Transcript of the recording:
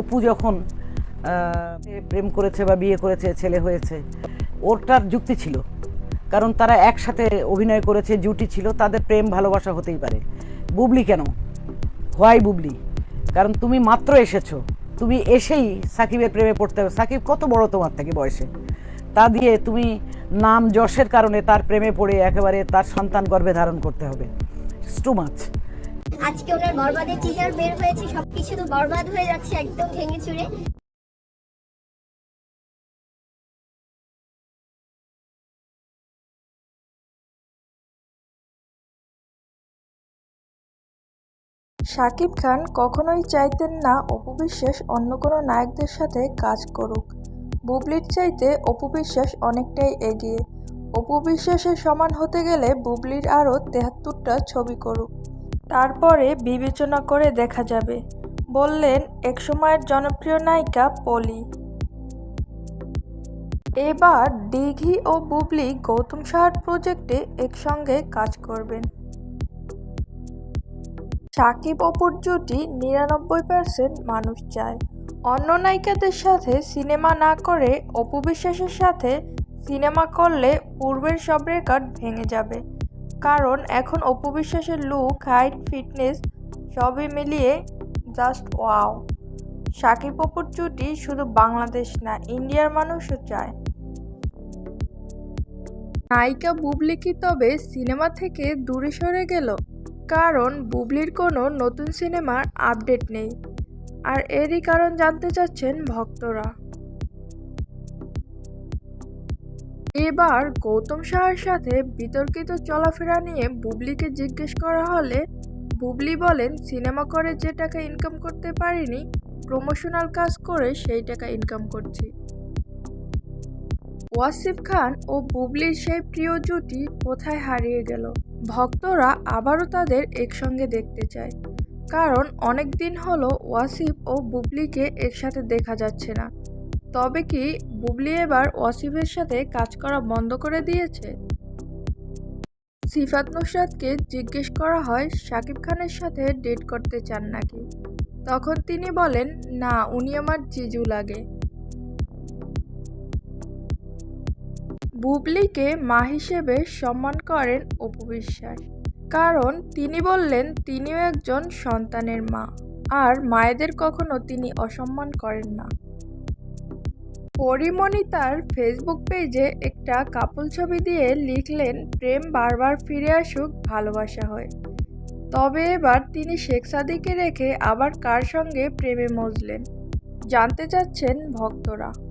অপু যখন প্রেম করেছে বা বিয়ে করেছে, ছেলে হয়েছে, ওরটার যুক্তি ছিল। কারণ তারা একসাথে অভিনয় করেছে, জুটি ছিল, তাদের প্রেম ভালোবাসা হতেই পারে। বুবলি কেন? হোয়াই বুবলি? কারণ তুমি মাত্র এসেছ। তুমি এসেই সাকিবের প্রেমে পড়তে হবে। সাকিব কত বড় তোমার থেকে বয়সে? তা দিয়ে তুমি নাম যশের কারণে তার প্রেমে পড়ে একেবারে তার সন্তান গর্ভে ধারণ করতে হবে। টু মাছ আজকে ওনার বরবাদের টিজার বের হয়েছে, সবকিছু তো বরবাদ হয়ে যাচ্ছে একদম ভেঙে চুরে। শাকিব খান কখনোই চাইতেন না অপু বিশ্বাস অন্য কোনো নায়কদের সাথে কাজ করুক। বুবলির চাইতে অপু বিশ্বাস অনেকটাই এগিয়ে। অপু বিশ্বাসের সমান হতে গেলে বুবলির আরও তেহাত্তরটা ছবি করুক। তারপরে বিবেচনা করে দেখা যাবে, বললেন একসময়ের জনপ্রিয় নায়িকা পলি। এবার দিঘি ও বুবলি গৌতম সাহার প্রজেক্টে একসঙ্গে কাজ করবেন। সাকিব অপুর জুটি নিরানব্বই পার্সেন্ট মানুষ চায়। অন্য নায়িকাদের সাথে সিনেমা না করে অপু বিশ্বাসের সাথে সিনেমা করলে পূর্বের সব রেকর্ড ভেঙে যাবে। কারণ এখন অপু বিশ্বাসের লুক হাইট ফিটনেস সবই মিলিয়ে জাস্ট ওয়াও সাকিব অপুর জুটি শুধু বাংলাদেশ না, ইন্ডিয়ার মানুষও চায়। নায়িকা বুবলি কি তবে সিনেমা থেকে দূরে সরে গেল? কারণ বুবলির কোনো নতুন সিনেমার আপডেট নেই। আর এরই কারণ জানতে চাচ্ছেন ভক্তরা। এবার গৌতম সাহার সাথে বিতর্কিত চলাফেরা নিয়ে বুবলিকে জিজ্ঞেস করা হলে বুবলি বলেন, সিনেমা করে যে টাকা ইনকাম করতে পারিনি প্রমোশনাল কাজ করে সেই টাকা ইনকাম করছি। ওয়াসিফ খান ও বুবলির সেই প্রিয় জুটি কোথায় হারিয়ে গেল? ভক্তরা আবারও তাদের একসঙ্গে দেখতে চায়। কারণ অনেক দিন হলো ওয়াসিফ ও বুবলিকে একসাথে দেখা যাচ্ছে না। তবে কি বুবলি এবার ওয়াসিফের সাথে কাজ করা বন্ধ করে দিয়েছে? সিফাত নুসরাতকে জিজ্ঞেস করা হয় শাকিব খানের সাথে ডেট করতে চান নাকি? তখন তিনি বলেন, না, উনি আমার জিজু লাগে। বুবলিকে মা হিসেবে সম্মান করেন অপু বিশ্বাস। কারণ তিনি বললেন, তিনিও একজন সন্তানের মা। আর মায়েদের কখনো তিনি অসম্মান করেন না। পরিমণি তার ফেসবুক পেজে একটা কাপল ছবি দিয়ে লিখলেন, প্রেম বারবার ফিরে আসুক, ভালোবাসা হয়। তবে এবার তিনি শেখ সাদিকে রেখে আবার কার সঙ্গে প্রেমে মজলেন? জানতে চাচ্ছেন ভক্তরা।